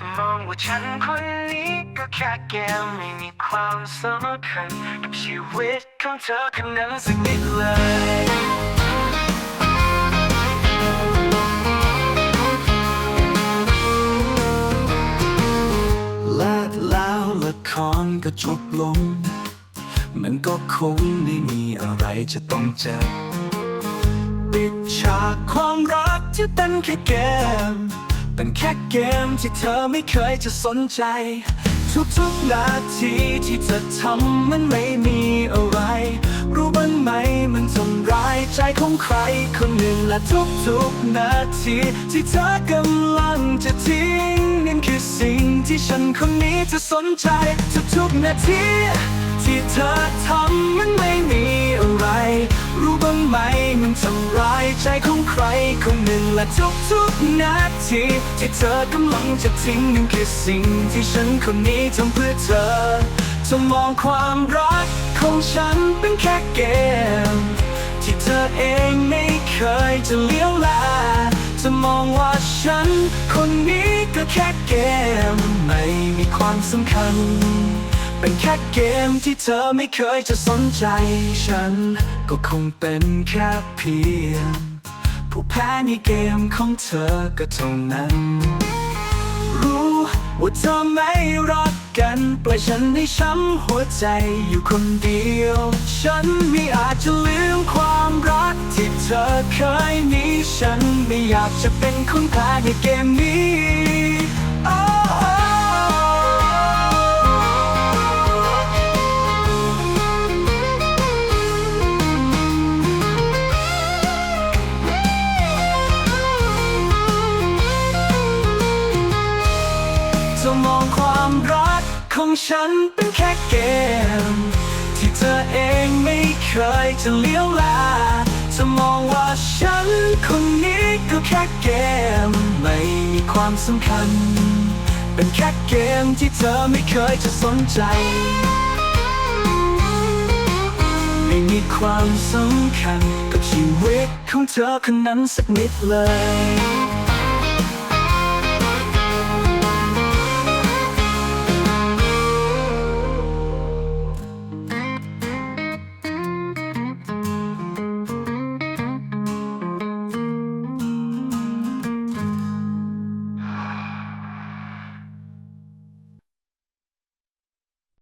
จะมองว่าฉันคนนี้ก็แค่เกมไม่มีความสำคัญกับชีวิตของเธอคนนั้นสักนิดเลยและแล้วละครก็จบลง มันก็คงไม่มีอะไรจะต้องเจ็บปิดฉากความรักที่เป็นแค่เกม เป็นแค่เกมที่เธอไม่เคยจะสนใจ ทุกๆนาทีที่เธอทำมันไม่มีอะไร รู้บ้างไหมมันทำร้ายใจของใครคนหนึ่งและทุกๆนาทีที่เธอกำลังจะทิ้งนั่นคือสิ่งที่ฉันคนนี้จะสนใจ ทุกๆนาทีที่เธอทำมันไม่มีอะไร ของใครคนหนึ่งและทุกๆนาทีที่เธอกำลังจะทิ้งนั่นคือสิ่งที่ฉันคนนี้ทำเพื่อเธอจะมองความรักของฉันเป็นแค่เกม ที่เธอเองไม่เคยจะเลี้ยวแลจะมองว่าฉันคนนี้ก็แค่เกม ไม่มีความสำคัญ เป็นแค่เกมที่เธอไม่เคยจะสนใจ ฉันก็คงเป็นแค่เพียง ผู้แพ้ในเกมของเธอก็เท่านั้น รู้ว่าเธอไม่รักกันปล่อยฉันให้ช้ำหัวใจอยู่คนเดียว ฉันไม่อาจจะลืมความรักที่เธอเคยมีฉันไม่อยากจะเป็นคนแพ้ในเกมนี้ มองความรักของฉันเป็นแค่เกม ที่เธอเองไม่เคยจะเลี้ยวแลจะมองว่าฉันคนนี้ก็แค่เกม ไม่มีความสำคัญ เป็นแค่เกมที่เธอไม่เคยจะสนใจ ไม่มีความสำคัญกับชีวิตของเธอคนนั้นสักนิดเลย